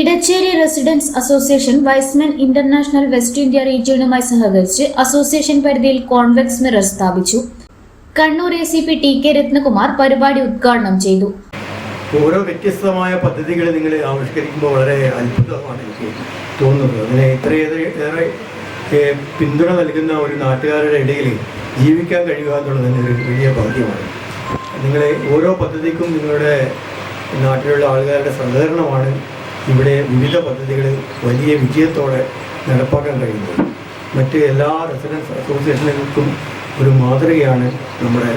Edachery residence association Y's Men International West India റീജിയണുമായി സഹകരിച്ച് association പരിധിയിൽ convex mirror സ്ഥാപിച്ചു. Kannur A C P T K Ratnakumar പരിപാടി ഉദ്ഘാടനം ചെയ്തു. ഓരോ വ്യത്യസ്തമായ പദ്ധതികൾ നിങ്ങൾ ആവിഷ്കരിക്കുമ്പോൾ വളരെ അത്ഭുതമാണ് എനിക്ക് തോന്നുന്നത്. അതിനെ ഇത്രയേറെ പിന്തുണ നൽകുന്ന ഒരു നാട്ടുകാരുടെ ഇടയിൽ ജീവിക്കാൻ കഴിയുക എന്നുള്ളത് തന്നെ ഒരു വലിയ ഭാഗ്യമാണ്. നിങ്ങളെ ഓരോ പദ്ധതിക്കും നിങ്ങളുടെ നാട്ടിലുള്ള ആൾക്കാരുടെ സഹകരണമാണ് ഇവിടെ വിവിധ പദ്ധതികൾ വലിയ വിജയത്തോടെ നടപ്പാക്കാൻ കഴിയുന്നത്. മറ്റ് എല്ലാ റെസിഡൻസ് അസോസിയേഷനുകൾക്കും ഒരു മാതൃകയാണ് നമ്മുടെ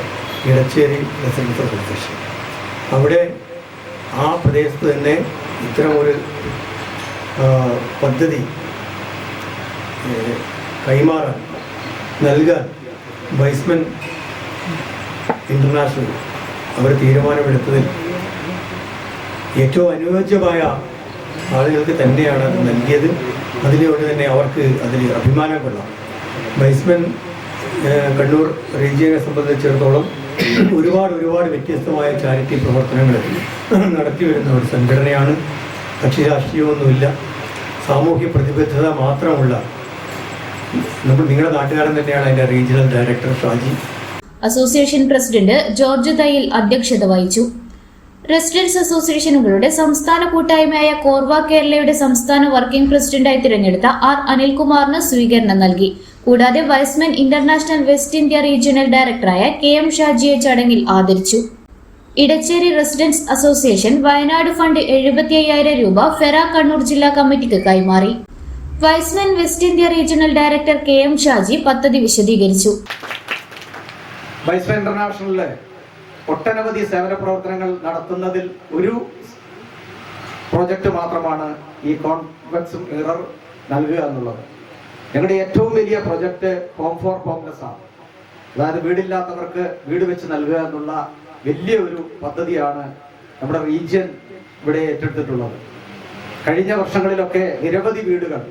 ഇടച്ചേരി റെസിഡൻസ് അസോസിയേഷൻ. അവിടെ ആ പ്രദേശത്ത് തന്നെ ഇത്തരം ഒരു പദ്ധതി കൈമാറാൻ നൽകാൻ വൈസ്മൻ ഇന്റർനാഷണൽ അവർ തീരുമാനമെടുത്തതിൽ ഏറ്റവും അനുയോജ്യമായ ആളുകൾക്ക് തന്നെയാണ് നൽകിയത്. അതിലൂടെ തന്നെ അവർക്ക് അതിൽ അഭിമാനം കൊള്ളാം. ബൈസ്മൻ കണ്ണൂർ റീജിയനെ സംബന്ധിച്ചിടത്തോളം ഒരുപാട് ഒരുപാട് വ്യത്യസ്തമായ ചാരിറ്റി പ്രവർത്തനങ്ങൾ നടത്തി വരുന്ന ഒരു സംഘടനയാണ്. കക്ഷി രാഷ്ട്രീയമൊന്നുമില്ല. സാമൂഹ്യ പ്രതിബദ്ധത മാത്രമുള്ള നമ്മൾ നിങ്ങളുടെ നാട്ടുകാരൻ തന്നെയാണ് അതിന്റെ regional director Shaji. Association president George Thayyil അധ്യക്ഷത വഹിച്ചു. റെസിഡൻസ് അസോസിയേഷനുകളുടെ സംസ്ഥാന കൂട്ടായ്മയായ കോർവ കേരളയുടെ സംസ്ഥാന വർക്കിംഗ് പ്രസിഡന്റായി തിരഞ്ഞെടുത്ത ആർ അനിൽകുമാറിന് സ്വീകരണം നൽകി. കൂടാതെ Y's Men International West India regional ഡയറക്ടറായ കെ എം ഷാജിയെ ചടങ്ങിൽ ആദരിച്ചു. Edachery residence association Wayanad fund എഴുപത്തി അയ്യായിരം രൂപ ഫെറ കണ്ണൂർ ജില്ലാ കമ്മിറ്റിക്ക് കൈമാറി. Y's Men West India regional director K M Shaji പദ്ധതി വിശദീകരിച്ചു. വൈസ്മെൻ ഇന്റർനാഷണലിൽ ഒട്ടനവധി സേവന പ്രവർത്തനങ്ങൾ നടത്തുന്നതിൽ ഒരു പ്രോജക്റ്റ് മാത്രമാണ് ഈ കോൺവെക്സ് എറർ നൽകുക എന്നുള്ളത്. ഞങ്ങളുടെ ഏറ്റവും വലിയ പ്രൊജക്ട് ഹോം ഫോർ ഹോംലെസ് ആണ്. അതായത് വീടില്ലാത്തവർക്ക് വീട് വെച്ച് നൽകുക എന്നുള്ള വലിയ ഒരു പദ്ധതിയാണ് നമ്മുടെ റീജിയൻ ഇവിടെ ഏറ്റെടുത്തിട്ടുള്ളത്. കഴിഞ്ഞ വർഷങ്ങളിലൊക്കെ നിരവധി വീടുകൾ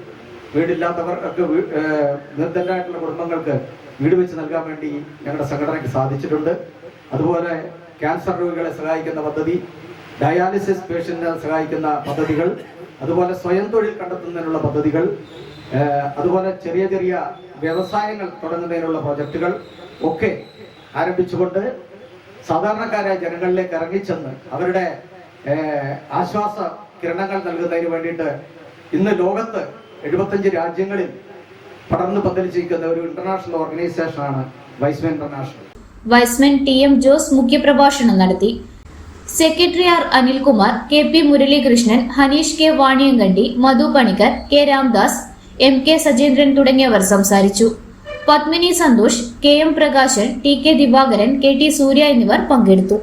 വീടില്ലാത്തവർക്ക് നിർദ്ധരായിട്ടുള്ള കുടുംബങ്ങൾക്ക് വീട് വെച്ച് നൽകാൻ വേണ്ടി ഞങ്ങളുടെ സംഘടനയ്ക്ക് സാധിച്ചിട്ടുണ്ട്. അതുപോലെ ക്യാൻസർ രോഗികളെ സഹായിക്കുന്ന പദ്ധതി ഡയാലിസിസ് പേഷ്യന്റിനെ സഹായിക്കുന്ന പദ്ധതികൾ അതുപോലെ സ്വയം തൊഴിൽ കണ്ടെത്തുന്നതിനുള്ള പദ്ധതികൾ അതുപോലെ ചെറിയ ചെറിയ വ്യവസായങ്ങൾ തുടങ്ങുന്നതിനുള്ള പ്രോജക്റ്റുകൾ ഒക്കെ ആരംഭിച്ചുകൊണ്ട് സാധാരണക്കാരായ ജനങ്ങളിലേക്ക് ഇറങ്ങിച്ചെന്ന് അവരുടെ ആശ്വാസ കിരണങ്ങൾ നൽകുന്നതിന് വേണ്ടിയിട്ട് ഇന്ന് ലോകത്ത് എഴുപത്തഞ്ച് രാജ്യങ്ങളിൽ പടർന്നു പന്തലിച്ചിരിക്കുന്ന ഒരു international ഓർഗനൈസേഷനാണ് Y's Men International Y's Men T M Jose മുഖ്യപ്രഭാഷണം നടത്തി. Secretary R Anilkumar K P Muralikrishnan Haneesh K Vaniyankandi Madhu Panicker K Ramdas M K Sajendran തുടങ്ങിയവർ സംസാരിച്ചു. Padmini Santhosh K M Prakashan T K Divakaran K T Surya എന്നിവർ പങ്കെടുത്തു.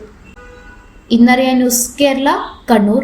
ഇന്നറിയാൻ news Kerala Kannur.